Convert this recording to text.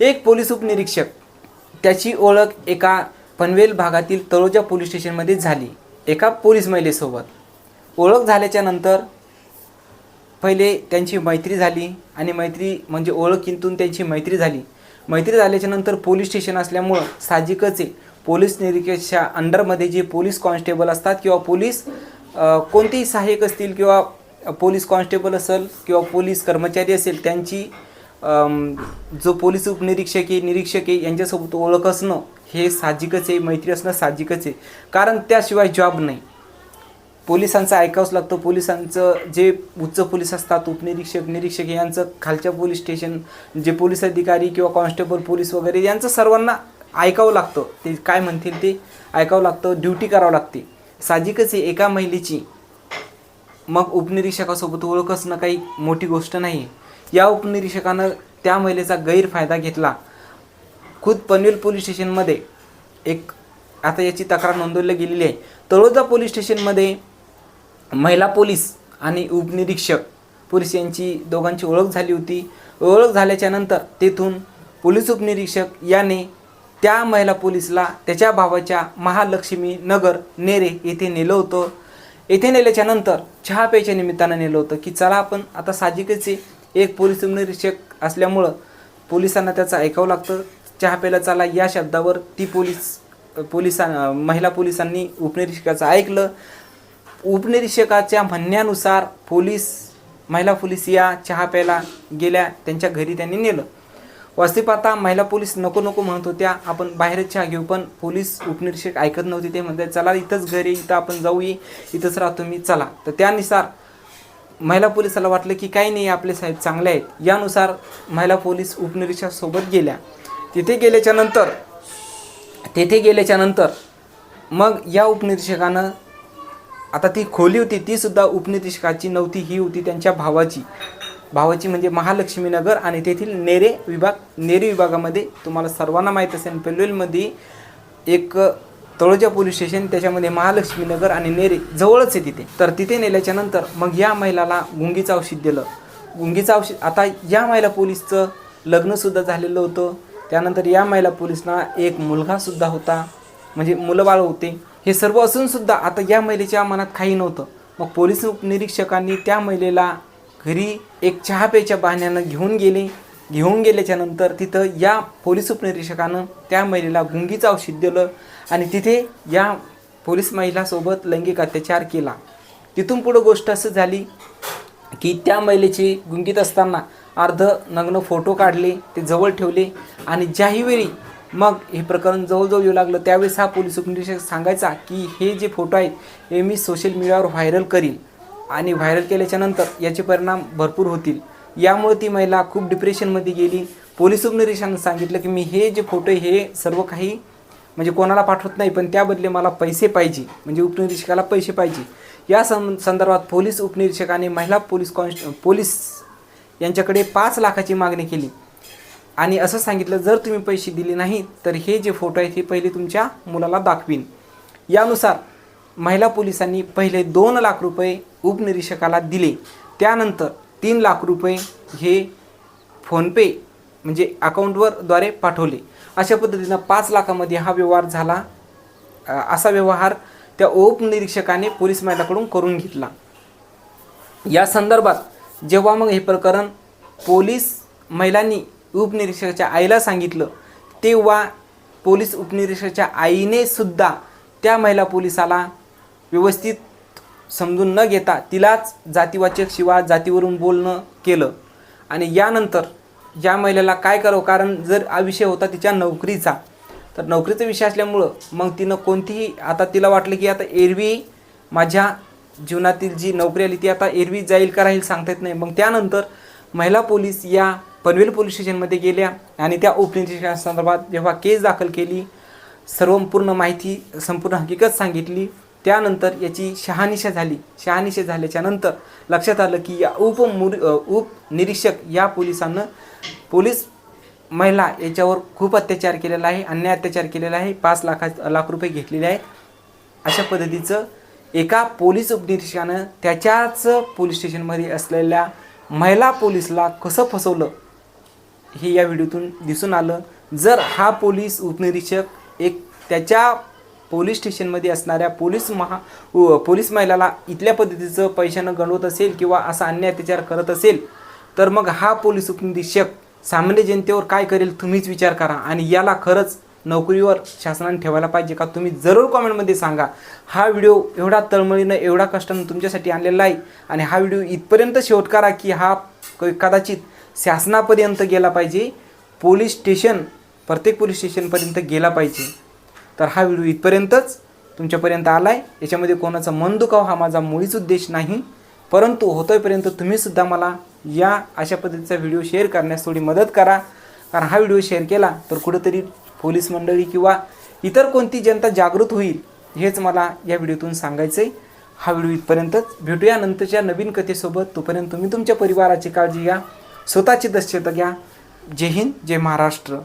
एक पोलीस उपनिरीक्षक त्याची ओळख एका पनवेल भागातील तळोजा पोलीस स्टेशनमध्ये झाली एका पोलीस महिलेसोबत. ओळख झाल्याच्यानंतर पहिले त्यांची मैत्री झाली आणि मैत्री म्हणजे ओळख किंतून त्यांची मैत्री झाली. मैत्री झाल्याच्यानंतर पोलीस स्टेशन असल्यामुळं साहजिकच आहे पोलीस निरीक्षकच्या अंडरमध्ये जे पोलीस कॉन्स्टेबल असतात किंवा पोलीस कोणतेही सहाय्यक असतील किंवा पोलीस कॉन्स्टेबल असेल किंवा पोलीस कर्मचारी असेल त्यांची जो पोलीस उपनिरीक्षक आहे निरीक्षक आहे यांच्यासोबत ओळख असणं हे साहजिकच आहे मैत्री असणं साहजिकच आहे. कारण त्याशिवाय जॉब नाही. पोलिसांचं ऐकावंच लागतं. पोलिसांचं जे उच्च पोलीस असतात उपनिरीक्षक निरीक्षक यांचं खालच्या पोलीस स्टेशन जे पोलीस अधिकारी किंवा कॉन्स्टेबल पोलीस वगैरे यांचं सर्वांना ऐकावं लागतं. ते काय म्हणतील ते ऐकावं लागतं. ड्युटी करावं लागते. साहजिकच आहे एका महिलेची. मग उपनिरीक्षकासोबत ओळख असणं काही मोठी गोष्ट नाही. या उपनिरीक्षकानं त्या महिलेचा गैरफायदा घेतला. खुद पनवेल पोलीस स्टेशनमध्ये एक आता याची तक्रार नोंदवली गेलेली आहे. तळोजा पोलीस स्टेशनमध्ये महिला पोलीस आणि उपनिरीक्षक पोलीस यांची दोघांची ओळख झाली होती. ओळख झाल्याच्यानंतर तेथून पोलीस उपनिरीक्षक याने त्या महिला पोलीसला त्याच्या भावाच्या महालक्ष्मी नगर नेरे येथे नेलं होतं. येथे नेल्याच्या नंतर चहा प्यायच्या निमित्तानं नेलं होतं की चला आपण आता साहजिकच आहे एक पोलीस उपनिरीक्षक असल्यामुळं पोलिसांना त्याचं ऐकावं लागतं. चहा प्यायला चला या शब्दावर ती पोलीस पोलिसां महिला पोलिसांनी उपनिरीक्षकाचं ऐकलं. उपनिरीक्षकाच्या म्हणण्यानुसार पोलीस महिला पोलीस या चहा प्यायला गेल्या त्यांच्या घरी त्यांनी नेलं. वास्तविक आता महिला पोलीस नको नको म्हणत होत्या आपण बाहेरच चहा घेऊ पण पोलीस उपनिरीक्षक ऐकत नव्हते ते म्हणतात चला इथंच घरी इथं आपण जाऊया इथंच राहतो मी चला. तर त्यानुसार महिला पोलिसाला वाटलं की काही नाही आपले साहेब चांगले आहेत. यानुसार महिला पोलीस उपनिरीक्षकासोबत गेल्या. तिथे गेल्याच्यानंतर तेथे गेल्याच्यानंतर मग या उपनिरीक्षकानं आता ती खोली होती तीसुद्धा उपनिरीक्षकाची नव्हती ही होती त्यांच्या भावाची. भावाची म्हणजे महालक्ष्मीनगर आणि तेथील नेरे विभाग नेरे विभागामध्ये तुम्हाला सर्वांना माहीत असेल पनवेलमध्ये एक तळोजा पोलीस स्टेशन त्याच्यामध्ये महालक्ष्मी नगर आणि नेरे जवळच आहे तिथे. तर तिथे नेल्याच्या नंतर मग या महिलाला गुंगीचं औषध दिलं. गुंगीचं औषध आता या महिला पोलीसचं लग्नसुद्धा झालेलं होतं. त्यानंतर या महिला पोलीसना एक मुलगासुद्धा होता. म्हणजे मुलंबाळ होते. हे सर्व असूनसुद्धा आता या महिलेच्या मनात काही नव्हतं. मग पोलीस उपनिरीक्षकांनी त्या महिलेला घरी एक चहा प्यायच्या बहाण्यानं घेऊन गेले. घेऊन गेल्याच्यानंतर तिथं या पोलीस उपनिरीक्षकानं त्या महिलेला गुंगीचं औषध दिलं आणि तिथे या पोलीस महिलासोबत लैंगिक अत्याचार केला. तिथून पुढं गोष्ट असं झाली की त्या महिलेची गुंगीत असताना अर्ध नग्न फोटो काढले ते जवळ ठेवले आणि ज्याही वेळी मग हे प्रकरण जवळजवळ येऊ लागलं त्यावेळेस हा पोलीस उपनिरीक्षक सांगायचा की हे जे फोटो आहेत हे मी सोशल मीडियावर व्हायरल करीन आणि व्हायरल केल्याच्यानंतर याचे परिणाम भरपूर होतील. यामुळे ती महिला खूप डिप्रेशनमध्ये गेली. पोलीस उपनिरीक्षकांनी सांगितलं की मी हे जे फोटो आहे हे सर्व काही म्हणजे कोणाला पाठवत नाही पण त्याबदले मला पैसे पाहिजे. म्हणजे उपनिरीक्षकाला पैसे पाहिजे. या सं संदर्भात पोलीस उपनिरीक्षकाने महिला पोलीस कॉन्स्ट पोलीस यांच्याकडे पाच लाखाची मागणी केली. आणि असं सांगितलं जर तुम्ही पैसे दिले नाही तर हे जे फोटो आहेत हे पहिले तुमच्या मुलाला दाखवीन. यानुसार महिला पोलिसांनी पहिले दोन लाख रुपये उपनिरीक्षकाला दिले. त्यानंतर तीन लाख रुपये हे फोनपे म्हणजे अकाउंटवर द्वारे पाठवले. अशा पद्धतीनं पाच लाखामध्ये हा व्यवहार झाला. असा व्यवहार त्या उपनिरीक्षकाने पोलीस महिलाकडून करून घेतला. या संदर्भात जेव्हा मग हे प्रकरण पोलीस महिलांनी उपनिरीक्षकाच्या आईला सांगितलं तेव्हा पोलीस उपनिरीक्षकाच्या आईने सुद्धा त्या महिला पोलिसाला व्यवस्थित समजून न घेता तिलाच जातीवाचक शिवाय जातीवरून बोलणं केलं. आणि यानंतर या महिलेला काय करावं? कारण जर हा विषय होता तिच्या नोकरीचा तर नोकरीचा विषय असल्यामुळं मग तिनं कोणतीही आता तिला वाटलं की आता एरवी माझ्या जीवनातील जी नोकरी आली ती आता एरवी जाईल का राहील सांगता येत नाही. मग त्यानंतर महिला पोलीस या पनवेल पोलीस स्टेशनमध्ये गेल्या आणि त्या संदर्भात जेव्हा केस दाखल केली सर्व पूर्ण माहिती संपूर्ण हकीकत सांगितली त्यानंतर याची शहानिशा झाली. शहानिशा झाल्याच्यानंतर लक्षात आलं की या उपमुर उपनिरीक्षक या पोलिसांना पोलीस महिला याच्यावर खूप अत्याचार केलेला आहे अन्याय अत्याचार केलेला आहे पाच लाखा लाख रुपये घेतलेले आहेत. अशा पद्धतीचं एका पोलीस उपनिरीक्षकानं त्याच्याच पोलीस स्टेशनमध्ये असलेल्या महिला पोलीसला कसं फसवलं हे या व्हिडिओतून दिसून आलं. जर हा पोलीस उपनिरीक्षक एक त्याच्या पोलीस स्टेशनमध्ये असणाऱ्या पोलीस महा पोलीस महिलाला इथल्या पद्धतीचं पैशानं गणवत असेल किंवा असा अन्य अत्याचार करत असेल तर मग हा पोलीस उपनिरीक्षक सामान्य जनतेवर काय करेल तुम्हीच विचार करा आणि याला खरंच नोकरीवर शासनाने ठेवायला पाहिजे का तुम्ही जरूर कॉमेंटमध्ये सांगा. हा व्हिडिओ एवढा तळमळीनं एवढा कष्टानं तुमच्यासाठी आणलेला आहे आणि हा व्हिडिओ इथपर्यंत शेवट करा की हा क- कदाचित शासनापर्यंत गेला पाहिजे पोलीस स्टेशन प्रत्येक पोलीस स्टेशनपर्यंत गेला पाहिजे. तर हा व्हिडिओ इथपर्यंतच तुमच्यापर्यंत आला आहे याच्यामध्ये कोणाचा मन दुखाव हा माझा मुळीच उद्देश नाही. परंतु होतोयपर्यंत तुम्हीसुद्धा मला या अशा पद्धतीचा व्हिडिओ शेअर करण्यास थोडी मदत करा. कारण हा व्हिडिओ शेअर केला तर कुठंतरी पोलीस मंडळी किंवा इतर कोणती जनता जागृत होईल हेच मला या व्हिडिओतून सांगायचं आहे हा व्हिडिओ इथपर्यंतच. भेटूया नंतरच्या नवीन कथेसोबत. तोपर्यंत तुम्ही तुमच्या परिवाराची काळजी घ्या. स्वतःची दक्षता घ्या. जय हिंद जय महाराष्ट्र.